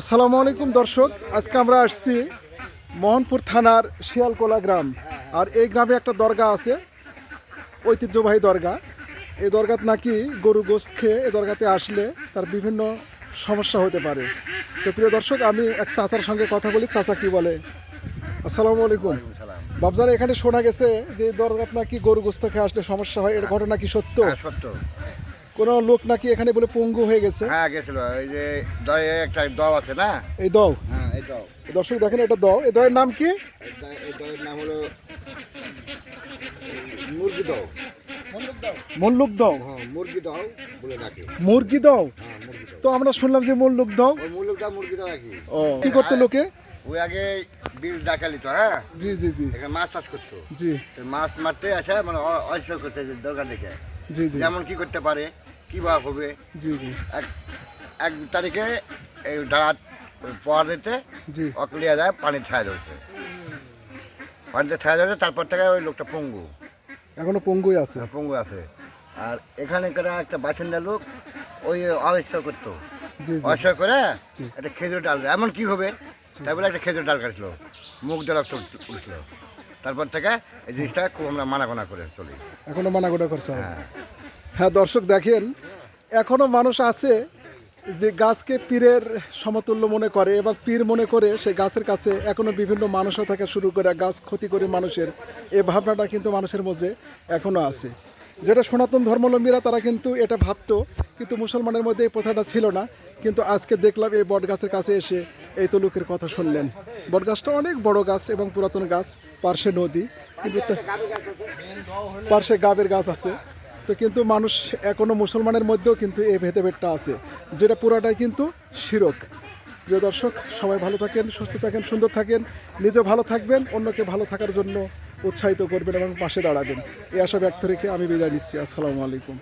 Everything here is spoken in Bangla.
আসসালামু আলাইকুম, দর্শক। আজকে আমরা আসছি মোহনপুর থানার শিয়ালকোলা গ্রাম। আর এই গ্রামে একটা দরগা আছে, ঐতিহ্যবাহী দরগা। এই দরগাত নাকি গরু গোস্ত খেয়ে এই দরগাতে আসলে তার বিভিন্ন সমস্যা হতে পারে। তো প্রিয় দর্শক, আমি এক চাচার সঙ্গে কথা বলি। চাচা কি বলে? আসসালামু আলাইকুম। বাবজারা এখানে শোনা গেছে যে দরগাত নাকি গরু গোস্ত খেয়ে আসলে সমস্যা হয়, এর ঘটনা কি সত্য? হ্যাঁ সত্য। কোনো লোক নাকি এখানে বলে পঙ্গু হয়ে গেছে? হ্যাঁ গেছিল। এই যে দয়ে একটা আছে না? এই দাও? হ্যাঁ এই দর্শক দেখেন এটা দাও। এই দয়ের নাম কি? এই দয়ের নাম হলো মুরগি দাও। মল্লুক দাও। হ্যাঁ মুরগি দাও বলে ডাকে। মুরগি দাও? হ্যাঁ দাও। তো আমরা শুনলাম যে মল্লুক দাও। ওই মুরগিটা মুরগি দাও কি ও কি করতে লোকে? ওই আগে বিল ডাকালি তো হ্যাঁ? জি জি জি। এখানে মাছ চাষ করতো। জি। মাছ মারতে আসে মানে অ- অস্ত্র করতে দরকার দেখে। যেমন কি করতে পারে কি বা হবে। এক এক তারিখে এই ডাড়াত পড়া দিতে জি। অকলিয়া যায় পানি ঠায় ধরছে পানিতে ঠায় ধরছে তারপর থেকে ওই লোকটা পঙ্গু। এখনও পঙ্গুই আছে। পঙ্গু আছে। আর এখানে করে একটা বাসিন্দা লোক ওই অবস্থা করতো। অবস্থা করে। একটা খেজুর ডাল এমন কি হবে? তাই বলে একটা খেজুর ডাল কাটলো। মুখ রক্ত উঠল। তারপর থেকে এই জিনিসটা খুব আমরা মানা গোনা করে চলি। এখনও মানাগোটা করছে হ্যাঁ। হ্যাঁ দর্শক দেখেন এখনও মানুষ আছে যে গাছকে পীরের সমতুল্য মনে করে এবং পীর মনে করে সে গাছের কাছে এখনও বিভিন্ন মানুষও থেকে শুরু করে গাছ ক্ষতি করে মানুষের। এই ভাবনাটা কিন্তু মানুষের মধ্যে এখনও আছে। যেটা সনাতন ধর্মাবলম্বীরা তারা কিন্তু এটা ভাবতো কিন্তু মুসলমানের মধ্যে এই প্রথাটা ছিল না। কিন্তু আজকে দেখলাম এই বট গাছের কাছে এসে এই তো লোকের কথা শুনলেন। বট গাছটা অনেক বড় গাছ এবং পুরাতন গাছ, পার্শ্বে নদী, কিন্তু পার্শ্বে গাবের গাছ আছে। তো কিন্তু মানুষ এখনও মুসলমানের মধ্যেও কিন্তু এই ভেদাভেদটা আছে, যেটা পুরাটাই কিন্তু শিরক। প্রিয় দর্শক, সবাই ভালো থাকেন, সুস্থ থাকেন, সুন্দর থাকেন, নিজে ভালো থাকবেন, অন্যকে ভালো থাকার জন্য উৎসাহিত করবেন এবং পাশে দাঁড়াবেন। এই আশা ব্যক্ত রেখে আমি বিদায় নিচ্ছি। আসসালামু আলাইকুম।